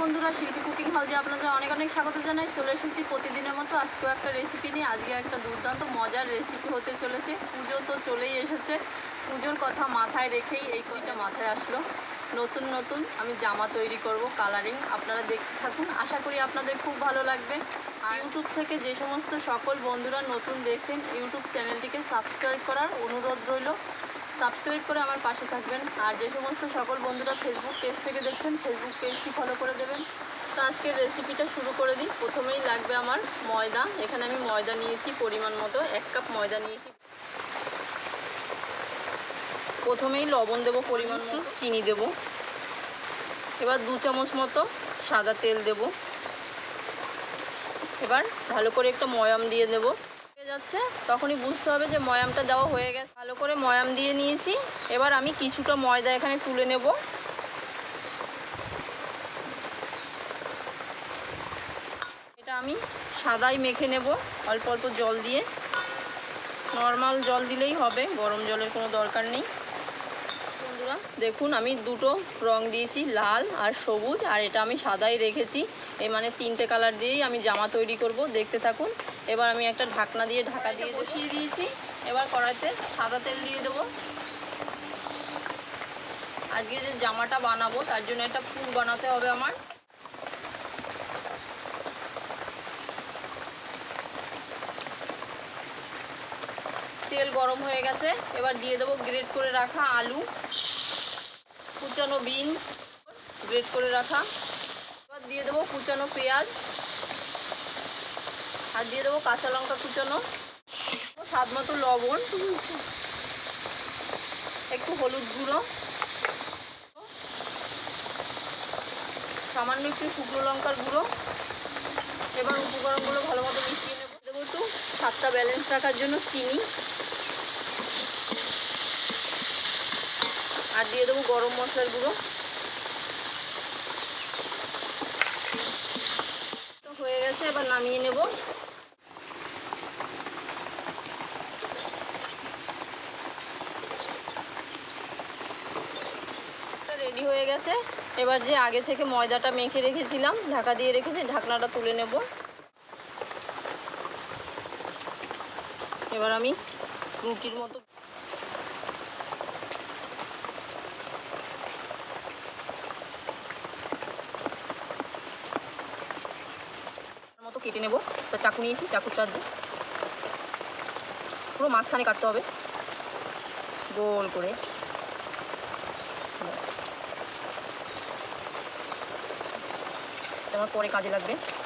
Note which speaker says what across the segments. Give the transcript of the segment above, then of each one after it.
Speaker 1: বন্ধুরা শিল্পী কুকিং হাউজে আপনাদের অনেক অনেক স্বাগত জানাই। চলে এসেছি প্রতিদিনের মতো আজকেও একটা রেসিপি নিয়ে। আজকে একটা দুর্দান্ত মজার রেসিপি হতে চলেছে। পুজো তো চলেই এসেছে। পুজোর কথা মাথায় রেখেই এই কইটা মাথায় আসলো। নতুন নতুন আমি জামা তৈরি করব কালারিং আপনারা দেখতে থাকুন। আশা করি আপনাদের খুব ভালো লাগবে। আর ইউটিউব থেকে যে সমস্ত সকল বন্ধুরা নতুন দেখছেন ইউটিউব চ্যানেলটিকে সাবস্ক্রাইব করার অনুরোধ রইল। সাবস্ক্রাইব করে আমার পাশে থাকবেন। আর যে সমস্ত সকল বন্ধুরা ফেসবুক পেজ থেকে দেখছেন ফেসবুক পেজটি ফলো করে দেবেন। তো আজকের রেসিপিটা শুরু করে দিই। প্রথমেই লাগবে আমার ময়দা। এখানে আমি ময়দা নিয়েছি পরিমাণ মতো। এক কাপ ময়দা নিয়েছি। প্রথমেই লবণ দেব পরিমাণ মতো। চিনি দেব। এবার দু চামচ মতো সাদা তেল দেব। এবার ভালো করে একটা ময়াম দিয়ে দেব। যাচ্ছে, তখনই বুঝতে হবে যে ময়ামটা দেওয়া হয়ে গেছে। ভালো করে ময়াম দিয়ে নিয়েছি। এবার আমি কিছুটা ময়দা এখানে তুলে নেব। এটা আমি সাদাই মেখে নেব, অল্প অল্প জল দিয়ে। নর্মাল জল দিলেই হবে, গরম জলের কোনো দরকার নেই। বন্ধুরা, দেখুন, আমি দুটো রং দিয়েছি, লাল আর সবুজ, আর এটা আমি সাদাই রেখেছি। এই মানে তিনটে কালার দিয়েই আমি জামা তৈরি করব, দেখতে থাকুন। এবার আমি একটা ঢাকনা দিয়ে ঢাকা দিয়ে বসিয়ে দিয়েছি। এবার কড়াইতে সাদা তেল দিয়ে দেবো। আজকে যে জামাটা বানাবো, তার জন্য একটা ফুল বানাতে হবে আমার। তেল গরম হয়ে গেছে, এবার দিয়ে দেবো গ্রেট করে রাখা আলু। কুচানো বিনস গ্রেট করে রাখা। এবার দিয়ে দেবো কুচানো পেঁয়াজ। আর দিয়ে দেবো কাঁচা লঙ্কা কুচানো। স্বাদ মতো লবণ। একটু হলুদ গুঁড়ো। সামান্য একটু শুকনো লঙ্কার গুঁড়ো। এবার উপকরণগুলো ভালো মতো মিশিয়ে নেব। দেবো একটু স্বাদটা ব্যালেন্স রাখার জন্য চিনি। আর দিয়ে দেবো গরম মশলার গুঁড়ো। তো হয়ে গেছে, এবার নামিয়ে নেব। রেডি হয়ে গেছে। এবার যে আগে থেকে ময়দাটা মেখে রেখেছিলাম, ঢাকা দিয়ে রেখেছি, ঢাকনাটা তুলে নেব। এবার আমি রুটির মতো মতো কেটে নেব। তা চাকু নিয়েছি, চাকুর সাহায্যে। পুরো মাঝখানে কাটতে হবে। গোল করে। আমার পরে কাজে লাগবে নেব।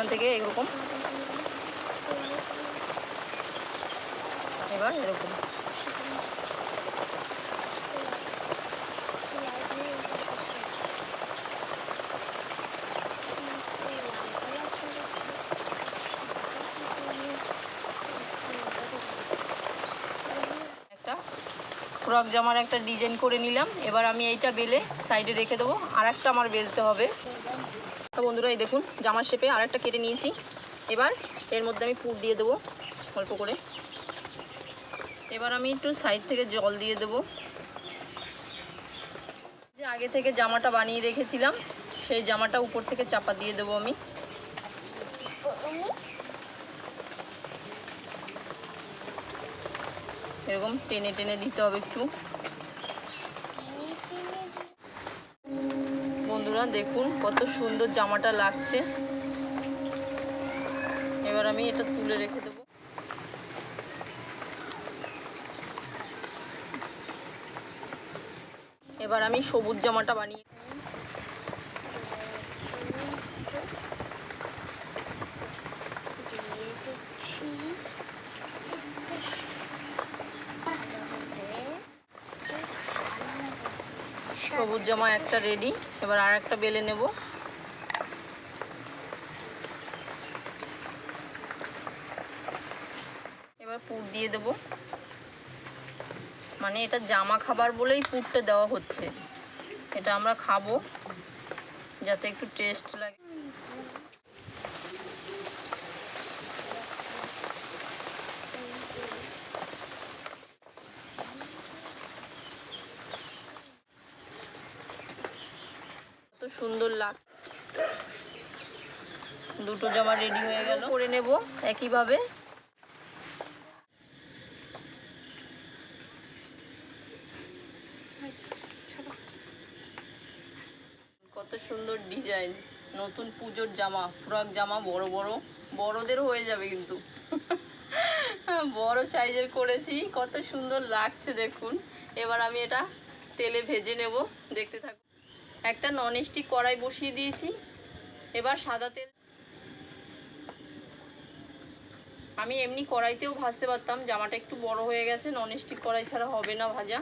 Speaker 1: এখান থেকে এরকম। এবার এরকম। ফ্রক জামার একটা ডিজাইন করে নিলাম। এবার আমি এইটা বেলে সাইডে রেখে দেবো। আর একটা আমার বেলতে হবে। তো বন্ধুরা এই দেখুন, জামার শেপে আর একটা কেটে নিয়েছি। এবার এর মধ্যে আমি পুর দিয়ে দেবো, অল্প করে। এবার আমি একটু সাইড থেকে জল দিয়ে দেবো। যে আগে থেকে জামাটা বানিয়ে রেখেছিলাম, সেই জামাটা উপর থেকে চাপা দিয়ে দেবো আমি। এরকম টেনে টেনে দিতে হবে একটু। বন্ধুরা, দেখুন কত সুন্দর জামাটা লাগছে। এবার আমি এটা তুলে রেখে দেবো। এবার আমি সবুজ জামাটা বানিয়ে সবুজ জামা একটা রেডি এবার আর একটা বেলে নেব। এবার পুর দিয়ে দেব। মানে এটা জামা খাবার বলেই পুরটা দেওয়া হচ্ছে। এটা আমরা খাব, যাতে একটু টেস্ট লাগে। সুন্দর লাগ দুটো জামা রেডি হয়ে গেল। করে নেব একইভাবে। কত সুন্দর ডিজাইন নতুন পুজোর জামা ফ্রক জামা বড় বড়। বড়দের হয়ে যাবে কিন্তু। বড় সাইজের করেছি কত সুন্দর লাগছে দেখুন। এবার আমি এটা তেলে ভেজে নেব। দেখতে থাকুন। একটা ননস্টিক কড়াই বসিয়ে দিয়েছি। এবার সাদা তেল আমি এমনি কড়াইতেও ভাজতে পারতাম, জামাটা একটু বড় হয়ে গেছে ননস্টিক কড়াই ছাড়া হবে না ভাজা।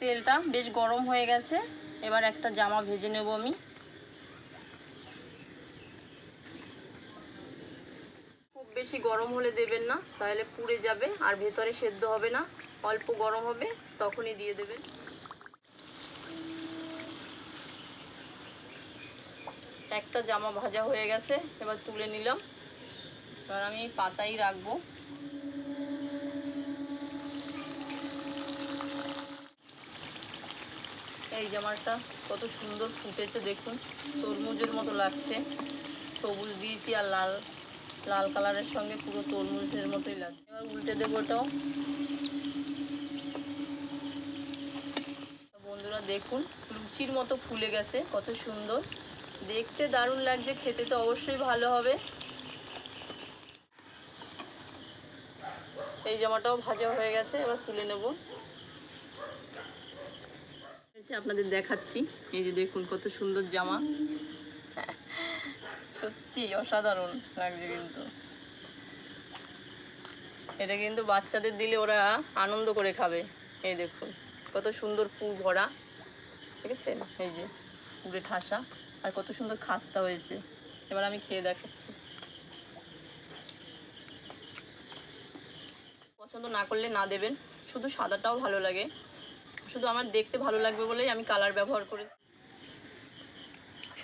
Speaker 1: তেলটা বেশ গরম হয়ে গেছে, এবার একটা জামা ভেজে নেব আমি। খুব বেশি গরম হলে দেবেন না, তাহলে পুড়ে যাবে আর ভেতরে সেদ্ধ হবে না। অল্প গরম হবে, তখনই দিয়ে দেবেন। একটা জামা ভাজা হয়ে গেছে, এবার তুলে নিলাম। এবার আমি পাতাই রাখব। এই জামাটা কত সুন্দর ফুটেছে দেখুন, তরমুজের মতো লাগছে। সবুজ দিয়েছি আর লাল লাল কালারের সঙ্গে পুরো তরমুজের মতোই লাগছে। এবার উল্টে দেবো ওটাও বন্ধুরা দেখুন, লুচির মতো ফুলে গেছে, কত সুন্দর। দেখতে দারুণ লাগছে, খেতে তো অবশ্যই ভালো হবে। এই জামাটাও ভাজা হয়ে গেছে, এবার তুলে নেব। আপনাদের দেখাচ্ছি, এই যে দেখুন কত সুন্দর জামা। সত্যি অসাধারণ লাগছে কিন্তু। এটা কিন্তু বাচ্চাদের দিলে ওরা আনন্দ করে খাবে। এই দেখুন, কত সুন্দর পুর ভরা। ঠিক আছে এই যে, পুরে ঠাসা। আর কত সুন্দর খাস্তা হয়েছে। এবার আমি খেয়ে দেখাচ্ছি। পছন্দ না করলে না দেবেন। শুধু সাদাটাও ভালো লাগে। শুধু আমার দেখতে ভালো লাগবে বলেই আমি কালার ব্যবহার করেছি।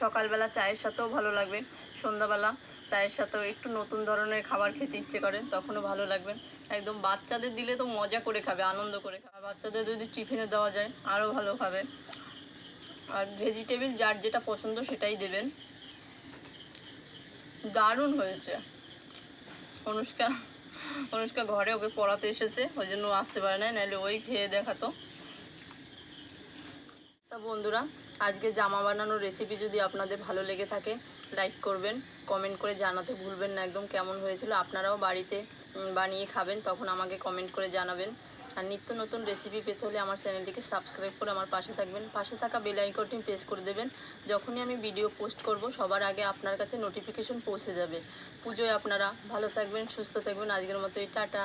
Speaker 1: সকালবেলা চায়ের সাথেও ভালো লাগবে। সন্ধ্যাবেলা চায়ের সাথেও একটু নতুন ধরনের খাবার খেতে ইচ্ছে করে, তখনও ভালো লাগবে। একদম বাচ্চাদের দিলে তো মজা করে খাবে, আনন্দ করে খাবে। বাচ্চাদের যদি টিফিনে দেওয়া যায়, আরও ভালো খাবে। আর ভেজিটেবিল যার যেটা পছন্দ সেটাই দেবেন। দারুণ হয়েছে। অনুষ্কা অনুষ্কা ঘরে ওকে পড়াতে এসেছে, ওই জন্য আসতে পারে না নাহলে ওই খেয়ে দেখাতো। তা বন্ধুরা, আজকে জামা বানানোর রেসিপি যদি আপনাদের ভালো লেগে থাকে লাইক করবেন কমেন্ট করে জানাতে ভুলবেন না, একদম কেমন হয়েছিল, আপনারাও বাড়িতে বানিয়ে খাবেন, তখন আমাকে কমেন্ট করে জানাবেন। আর নিত্য নতুন রেসিপি পেতে হলে আমার চ্যানেলটিকে সাবস্ক্রাইব করে আমার পাশে থাকবেন। পাশে থাকা বেল আইকনটি প্রেস করে দেবেন। যখনই আমি ভিডিও পোস্ট করব, সবার আগে আপনার কাছে নোটিফিকেশন পৌঁছে যাবে। পুজোয় আপনারা ভালো থাকবেন, সুস্থ থাকবেন। আজকের মতো এই, টাটা।